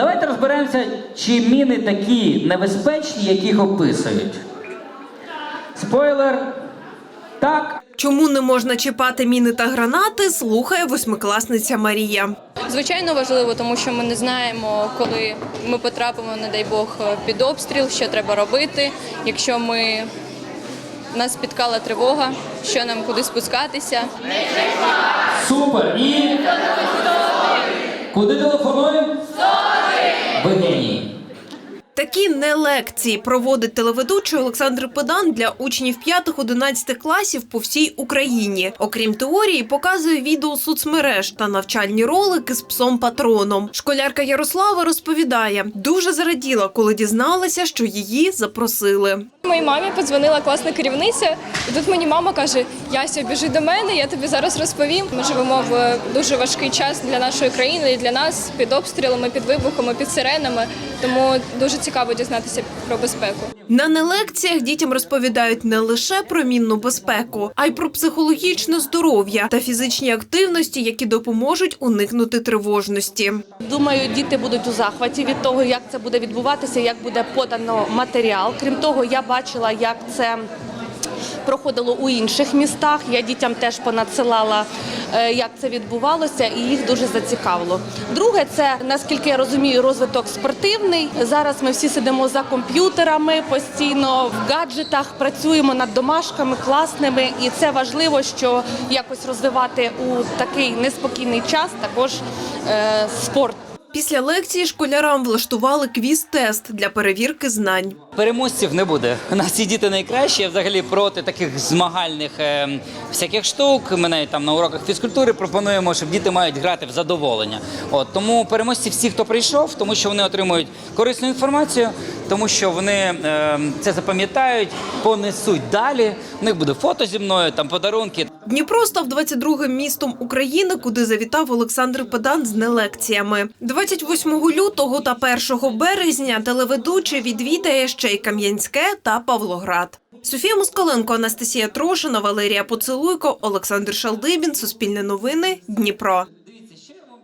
Давайте розберемося, чи міни такі небезпечні, яких описують. Спойлер. Так. Чому не можна чіпати міни та гранати, слухає восьмикласниця Марія. Звичайно важливо, тому що ми не знаємо, коли ми потрапимо, не дай Бог, під обстріл, що треба робити. Якщо ми нас спіткала тривога, що нам куди спускатися. Супер. І. Такі не лекції проводить телеведучий Олександр Педан для учнів 5-11 класів по всій Україні. Окрім теорії, показує відео соцмереж та навчальні ролики з псом патроном. Школярка Ярослава розповідає, дуже зраділа, коли дізналася, що її запросили. Моїй мамі подзвонила класна керівниця, і тут мені мама каже: Яся, біжи до мене, я тобі зараз розповім. Ми живемо в е, дуже важкий час для нашої країни і для нас під обстрілами, під вибухами, під сиренами. Тому дуже цікаво дізнатися про безпеку. На нелекціях дітям розповідають не лише про мінну безпеку, а й про психологічне здоров'я та фізичні активності, які допоможуть уникнути тривожності. Думаю, діти будуть у захваті від того, як це буде відбуватися, як буде подано матеріал. Крім того, я бачила, як це проходило у інших містах. Я дітям теж понадсилала, е, як це відбувалося, і їх дуже зацікавило. Друге, це наскільки я розумію, розвиток спортивний. Зараз ми всі сидимо за комп'ютерами, постійно в гаджетах, працюємо над домашками класними, і це важливо, що якось розвивати у такий неспокійний час також е, спорт. Після лекції школярам влаштували квіз-тест для перевірки знань. Переможців не буде. У нас ці діти найкращі. Я взагалі проти таких змагальних е, всяких штук. Ми навіть там на уроках фізкультури пропонуємо, щоб діти мають грати в задоволення. От тому переможці всі, хто прийшов, тому що вони отримують корисну інформацію, тому що вони е, це запам'ятають, понесуть далі. У них буде фото зі мною, там подарунки. Дніпро став 22-м містом України, куди завітав Олександр Педан з нелекціями. 28 лютого та 1 березня телеведучий відвідає ще й Кам'янське та Павлоград. Софія Москаленко, Анастасія Трошина, Валерія Поцелуйко, Олександр Шалдибін, Суспільне новини, Дніпро.